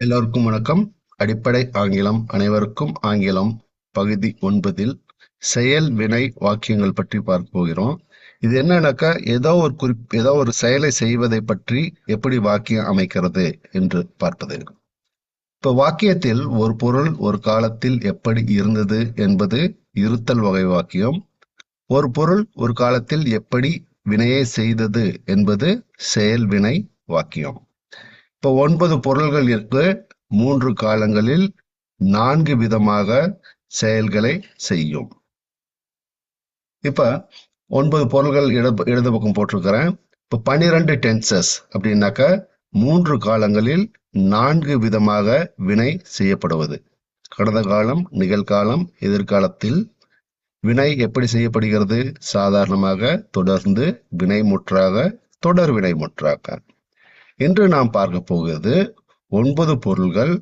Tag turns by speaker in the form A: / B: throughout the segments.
A: எல்லோருக்கும் வணக்கம். அடிப்படை ஆங்கிலம் அனைவருக்கும் ஆங்கிலம் பகுதி ஒன்பதில் செயல் வினை வாக்கியங்கள் பற்றி பார்க்க போகிறோம். இது என்னன்னாக்கா ஏதோ ஒரு குறிப் ஏதோ ஒரு செயலை செய்வதை பற்றி எப்படி வாக்கியம் அமைக்கிறது என்று பார்ப்பது. இப்ப வாக்கியத்தில் ஒரு பொருள் ஒரு காலத்தில் எப்படி இருந்தது என்பது இருத்தல் வகை வாக்கியம். ஒரு பொருள் ஒரு காலத்தில் எப்படி வினையை செய்தது என்பது செயல் வினை வாக்கியம். இப்போ ஒன்பது பொருள்கள் இருக்கு. மூன்று காலங்களில் நான்கு விதமாக செயல்களை செய்யும். இப்ப ஒன்பது பொருள்கள் இட இடது பக்கம் போட்டிருக்கிறேன். இப்போ பனிரெண்டு டென்சஸ் அப்படின்னாக்க மூன்று காலங்களில் நான்கு விதமாக வினை செய்யப்படுவது. கடந்த காலம் நிகழ்காலம் எதிர்காலத்தில் வினை எப்படி செய்யப்படுகிறது? சாதாரணமாக தொடர்ந்து வினைமுற்றாக தொடர் வினைமுற்றாக. இன்று நாம் பார்க்க போகிறது ஒன்பது பொருள்கள்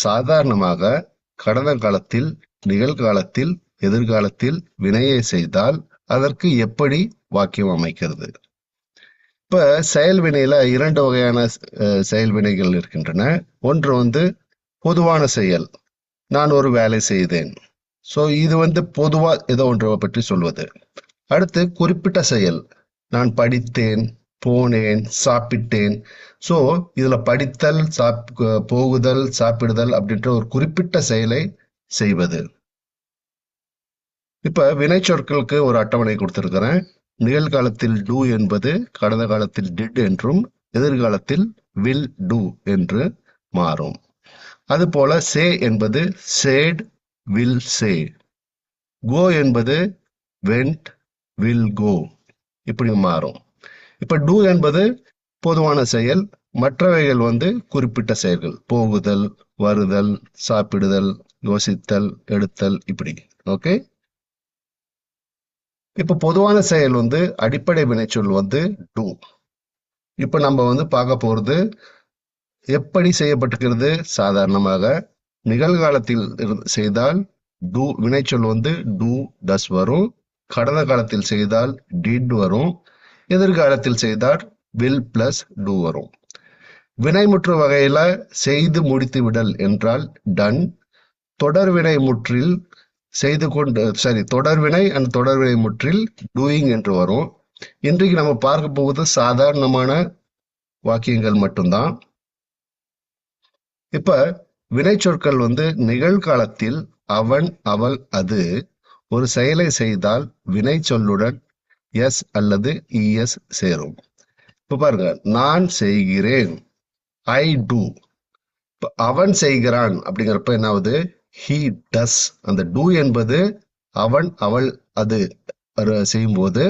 A: சாதாரணமாக கடந்த காலத்தில் நிகழ்காலத்தில் எதிர்காலத்தில் வினையை செய்தால் அதற்கு எப்படி வாக்கியம் அமைக்கிறது? இப்ப செயல் வினையில இரண்டு வகையான அஹ், செயல் வினைகள் இருக்கின்றன. ஒன்று வந்து பொதுவான செயல். நான் ஒரு வேலை செய்தேன். சோ இது வந்து பொதுவா ஏதோ ஒன்றை பற்றி சொல்வது. அடுத்து குறிப்பிட்ட செயல். நான் படித்தேன் போனேன் சாப்பிட்டேன். ஸோ இதில் படித்தல் சாப் போகுதல் சாப்பிடுதல் அப்படின்ற ஒரு குறிப்பிட்ட செயலை செய்வது. இப்ப வினைச்சொற்களுக்கு ஒரு அட்டவணை கொடுத்துருக்கிறேன். நிகழ்காலத்தில் டூ என்பது கடந்த காலத்தில் டிட் என்றும் எதிர்காலத்தில் வில் டூ என்று மாறும். அதுபோல சே என்பது சேட் வில் சே கோ என்பது வெண்ட் வில் கோ இப்படி மாறும். இப்ப டூ என்பது பொதுவான செயல் மற்றவைகள் வந்து குறிப்பிட்ட செயல்கள். போகுதல் வருதல் சாப்பிடுதல் யோசித்தல் எடுத்தல் இப்படி. ஓகே இப்ப பொதுவான செயல் வந்து அடிப்படை வினைச்சொல் வந்து டூ இப்ப நம்ம வந்து பார்க்க போறது எப்படி செய்யப்பட்டிருக்கிறது? சாதாரணமாக நிகழ்காலத்தில் செய்தால் டூ வினைச்சொல் வந்து டூ டஸ் வரும். கடந்த காலத்தில் செய்தால் டிட் வரும். எதிர்காலத்தில் செய்தால் வில் பிளஸ் டூ வரும். வினைமுற்று வகையில செய்து முடித்து விடல் என்றால் டன் தொடர் வினை முற்றில் செய்து கொண்டு சரி தொடர்வினை அண்ட் தொடர்வினை முற்றில் டூயிங் என்று வரும். இன்றைக்கு நம்ம பார்க்க போவது சாதாரணமான வாக்கியங்கள் மட்டும்தான். இப்ப வினை சொற்கள் வந்து நிகழ்காலத்தில் அவன் அவள் அது ஒரு செயலை செய்தால் வினை சொல்லுடன் எஸ் அல்லது இஎஸ் சேரும். இப்ப பாருங்க நான் செய்கிறேன். ஐ டூ அவன் செய்கிறான் அப்படிங்கிறப்ப என்ன ஆகுது ஹீ டஸ் அந்த டூ என்பது அவன் அவள் அது செய்யும்போது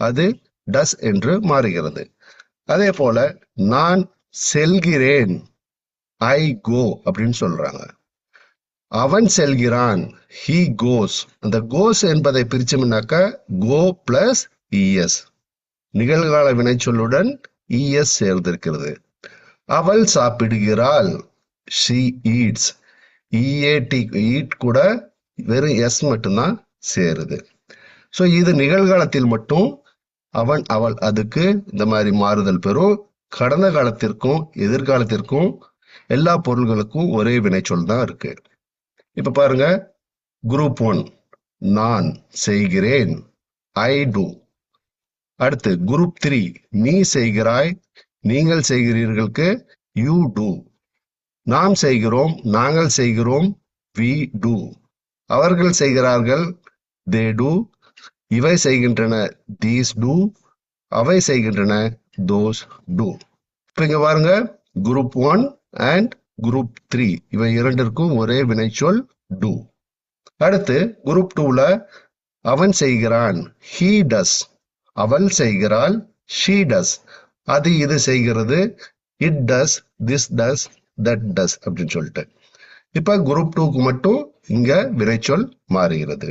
A: அது டஸ் என்று மாறுகிறது. அதே போல நான் செல்கிறேன். ஐ கோ அப்படின்னு சொல்றாங்க. அவன் செல்கிறான். ஹீ கோஸ் அந்த கோஸ் என்பதை பிரிச்சோம்னாக்க கோ பிளஸ் இஎஸ் நிகழ்கால வினைச்சொல்லுடன் இஎஸ் சேர்ந்திருக்கிறது. அவள் சாப்பிடுகிறாள். ஷி ஈட்ஸ் இஏடி ஈட் கூட வெறும் எஸ் மட்டும்தான் சேருது. ஸோ இது நிகழ்காலத்தில் மட்டும் அவன் அவள் அதுக்கு இந்த மாதிரி மாறுதல் பெறும். கடந்த காலத்திற்கும் எதிர்காலத்திற்கும் எல்லா பொருள்களுக்கும் ஒரே வினைச்சொல் தான் இருக்கு. இப்ப பாருங்க. குரூப் ஒன் நான் செய்கிறேன். ஐ டூ அடுத்து குரூப் த்ரீ நீ செய்கிறாய் நீங்கள் செய்கிறீர்களுக்கு யூ டூ நாம் செய்கிறோம் நாங்கள் செய்கிறோம் வி டூ அவர்கள் செய்கிறார்கள் தே டூ இவை செய்கின்றன தீஸ் டூ அவை செய்கின்றன தோஸ் டூ இப்போ இங்கே பாருங்க group one and group three இவை இரண்டிற்கும் ஒரே வினைச்சொல் டூ அடுத்து குரூப் டூவில் அவன் செய்கிறான் ஹீ டஸ் அவள் செய்கிறாள் ஷீ டஸ் அது இது செய்கிறது it does this does that does அப்படின்னு சொல்லிட்டு. இப்ப குரூப் டூக்கு மட்டும் இங்க வினைச்சொல் மாறுகிறது.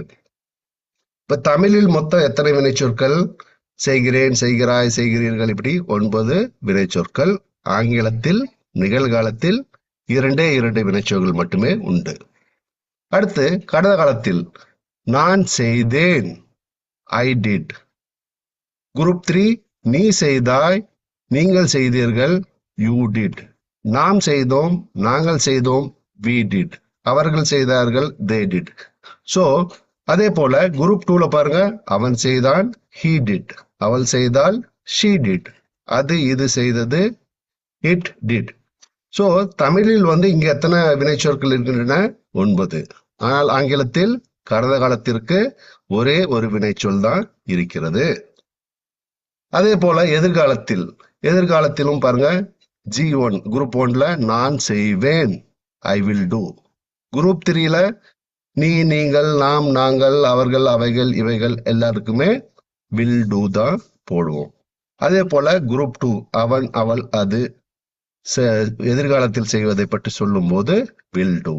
A: இப்ப தமிழில் மொத்தம் எத்தனை வினைச்சொற்கள்? செய்கிறேன் செய்கிறாய் செய்கிறீர்கள் இப்படி ஒன்பது வினைச்சொற்கள். ஆங்கிலத்தில் நிகழ்காலத்தில் இரண்டே இரண்டு வினைச்சொற்கள் மட்டுமே உண்டு. அடுத்து கடந்த காலத்தில் நான் செய்தேன் ஐ டிட் குரூப் த்ரீ நீ செய்தாய் நீங்கள் செய்தீர்கள் யூ டிட் நாம் செய்தோம் நாங்கள் செய்தோம் வி டிட் அவர்கள் செய்தார்கள் தே டிட் ஸோ அதே போல குரூப் டூல பாருங்க அவன் செய்தான் ஹீ டிட் அவள் செய்தால் ஷீ டிட் அது இது செய்தது இட் டிட் ஸோ தமிழில் வந்து இங்க எத்தனை வினைச்சொற்கள் இருக்கின்றன? ஒன்பது. ஆனால் ஆங்கிலத்தில் கடந்த காலத்திற்கு ஒரே ஒரு வினைச்சொல் தான் இருக்கிறது. அதே போல எதிர்காலத்தில் எதிர்காலத்திலும் பாருங்க ஜி ஒன் குரூப் ஒன்ல நான் செய்வேன். ஐ வில் டூ குரூப் த்ரீல நீ நீங்கள் நாம் நாங்கள் அவர்கள் அவைகள் இவைகள் எல்லாருக்குமே வில் டூ தான் போடுவோம். அதே போல குரூப் டூ அவன் அவள் அது செ- எதிர்காலத்தில் செய்வதை பற்றி சொல்லும்போது வில் டூ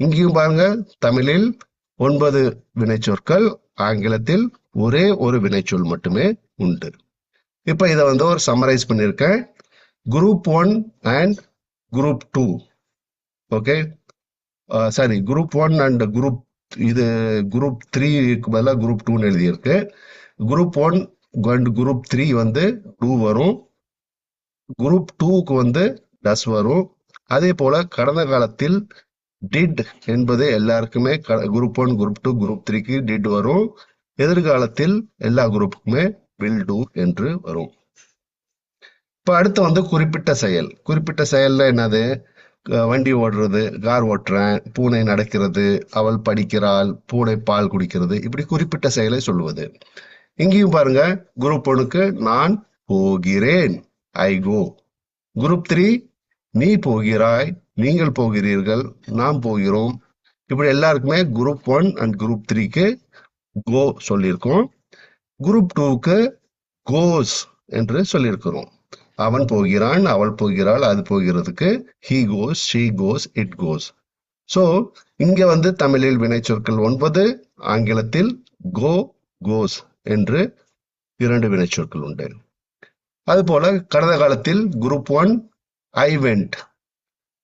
A: இங்கேயும் பாருங்க தமிழில் ஒன்பது வினைச்சொற்கள் ஆங்கிலத்தில் ஒரே ஒரு வினைச்சொல் மட்டுமே உண்டு. இப்போ இதை வந்து ஒரு சம்மரைஸ் பண்ணியிருக்கேன் group one and group two okay sorry group one and group இது குரூப் த்ரீக்கு பதிலாக குரூப் டூன்னு எழுதியிருக்கு. Group one and group three வந்து டூ வரும். குரூப் டூக்கு வந்து டஸ் வரும். அதே போல் கடந்த காலத்தில் டிட் என்பது எல்லாருக்குமே group one group two group த்ரீக்கு டிட் வரும். எதிர்காலத்தில் எல்லா குரூப்புக்குமே வில் டூ என்று வரும். இப்ப அடுத்து வந்து குறிப்பிட்ட செயல். குறிப்பிட்ட செயல்ல என்னது? வண்டி ஓடுறது கார் ஓட்டுறேன் பூனை நடக்கிறது அவள் படிக்கிறாள் பூனை பால் குடிக்கிறது இப்படி குறிப்பிட்ட செயலை சொல்லுவது இங்கேயும் பாருங்க குரூப் ஒனுக்கு நான் போகிறேன். ஐ கோ குரூப் த்ரீ நீ போகிறாய் நீங்கள் போகிறீர்கள் நாம் போகிறோம். இப்படி எல்லாருக்குமே குரூப் ஒன் அண்ட் குரூப் த்ரீக்கு கோ சொல்லியிருக்கோம். குரூப் டூக்கு கோஸ் என்று சொல்லியிருக்கிறோம். அவன் போகிறான் அவள் போகிறாள் அது போகிறதுக்கு he goes she goes it goes so இங்க வந்து தமிழில் வினைச்சொற்கள் ஒன்பது ஆங்கிலத்தில் கோ கோஸ் என்று இரண்டு வினைச்சொற்கள் உண்டு. அதுபோல கடந்த காலத்தில் குரூப் ஒன் ஐ வெண்ட்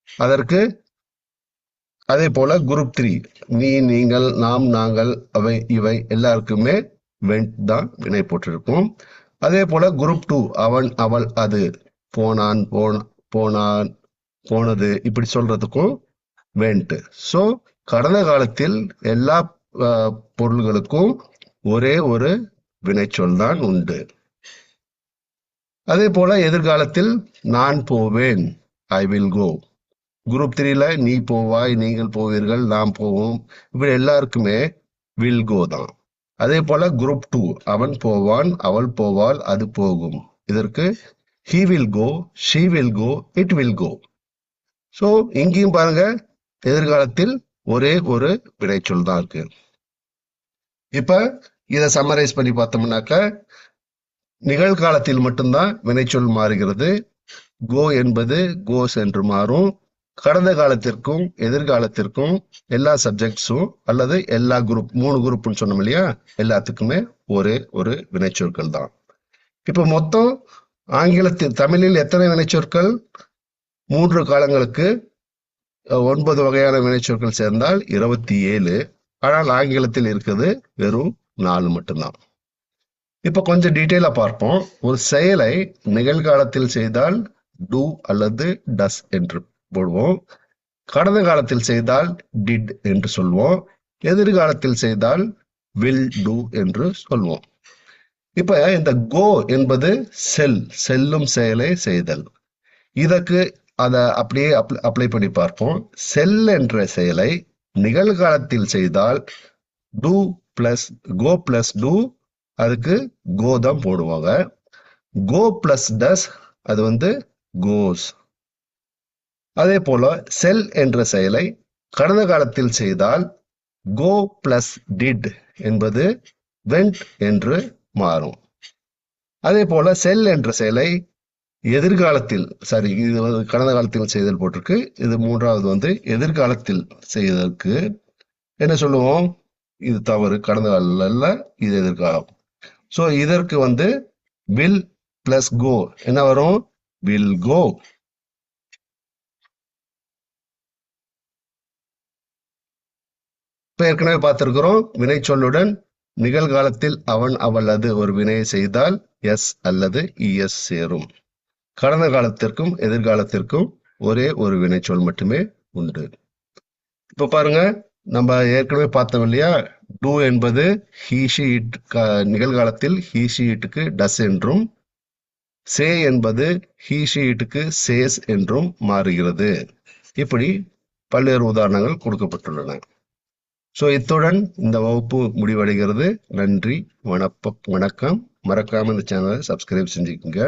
A: அதற்கு அதே போல குரூப் த்ரீ நீ நீங்கள் நாம் நாங்கள் அவை இவை எல்லாருக்குமே வென்ட் தான் வினை போட்டிருக்கும் அதே போல குரூப் டூ அவன் அவள் அது போனான் போன போனான் போனது இப்படி சொல்றதுக்கும் வென்ட் ஸோ கடந்த காலத்தில் எல்லா பொருள்களுக்கும் ஒரே ஒரு வினைச்சொல் தான் உண்டு. அதே போல எதிர்காலத்தில் நான் போவேன் ஐ வில் கோ குரூப் த்ரீல நீ போவாய் நீங்கள் போவீர்கள் நாம் போவோம். இப்படி எல்லாருக்குமே வில் கோ தான். அதே போல குரூப் டூ அவன் போவான் அவள் போவாள் அது போகும். இதற்கு he will go she will go it will go so இங்கேயும் பாருங்க எதிர்காலத்தில் ஒரே ஒரு வினைச்சொல் தான் இருக்கு. இப்ப இதை சம்மரைஸ் பண்ணி பார்த்தோம்னாக்க நிகழ்காலத்தில் மட்டும்தான் வினைச்சொல் மாறுகிறது. கோ என்பது கோஸ் என்று மாறும். கடந்த காலத்திற்கும் எதிர்காலத்திற்கும் எல்லா சப்ஜெக்ட்ஸும் அல்லது எல்லா குரூப் மூணு குரூப்னு சொன்னோம் இல்லையா? எல்லாத்துக்குமே ஒரே ஒரு வினைச்சொற்கள் தான். இப்ப மொத்தம் ஆங்கிலத்தில் தமிழில் எத்தனை வினைச்சொற்கள்? மூன்று காலங்களுக்கு ஒன்பது வகையான வினைச்சொற்கள் சேர்ந்தால் இருபத்தி ஏழு ஆனால் ஆங்கிலத்தில் இருக்குது வெறும் நாலு மட்டும்தான். இப்ப கொஞ்சம் டீட்டெயிலா பார்ப்போம். ஒரு செயலை நிகழ்காலத்தில் செய்தால் டூ அல்லது டஸ் என்று. போடுவோம். கடந்த காலத்தில் செய்தால் டிட் என்று சொல்வோம். எதிர்காலத்தில் செய்தால் வில் டூ என்று சொல்வோம். இப்ப இந்த கோ என்பது செல் செல்லும் செயலை செய்தல். இதற்கு அதை அப்படியே அப்ளை பண்ணி பார்ப்போம். செல் என்ற செயலை நிகழ்காலத்தில் செய்தால் do plus go plus do அதுக்கு கோ தான் போடுவாங்க. கோ பிளஸ் டஸ் அது வந்து கோஸ் அதே போல செல் என்ற செயலை கடந்த காலத்தில் செய்தால் கோ பிளஸ் டிட் என்பது வெண்ட் என்று மாறும். அதே போல செல் என்ற செயலை எதிர்காலத்தில் சாரி இது கடந்த காலத்தில் செய்தல் போட்டிருக்கு. இது மூன்றாவது வந்து எதிர்காலத்தில் செய்ததற்கு என்ன சொல்லுவோம்? இது தவறு. கடந்த காலில் இது எதிர்காலம். ஸோ இதற்கு வந்து வில் பிளஸ் கோ என்ன வரும்? வில் கோ இப்ப ஏற்கனவே பார்த்திருக்கிறோம் வினைச்சொல்லுடன் நிகழ்காலத்தில் அவன் அவள் அது ஒரு வினையை செய்தால் எஸ் அல்லது இஎஸ் சேரும். கடந்த காலத்திற்கும் எதிர்காலத்திற்கும் ஒரே ஒரு வினைச்சொல் மட்டுமே உண்டு. இப்ப பாருங்க நம்ம ஏற்கனவே பார்த்தோம் இல்லையா? டூ என்பது ஹீஷி இட் நிகழ்காலத்தில் ஹீஷி இட்டுக்கு டஸ் என்றும் சே என்பது ஹீஷி இட்டுக்கு சேஸ் என்றும் மாறுகிறது. இப்படி பல்வேறு உதாரணங்கள் கொடுக்கப்பட்டுள்ளன. ஸோ இத்துடன் இந்த வகுப்பு முடிவடைகிறது. நன்றி. வணக்கம் வணக்கம். மறக்காம இந்த சேனலை சப்ஸ்கிரைப் செஞ்சுக்கோங்க.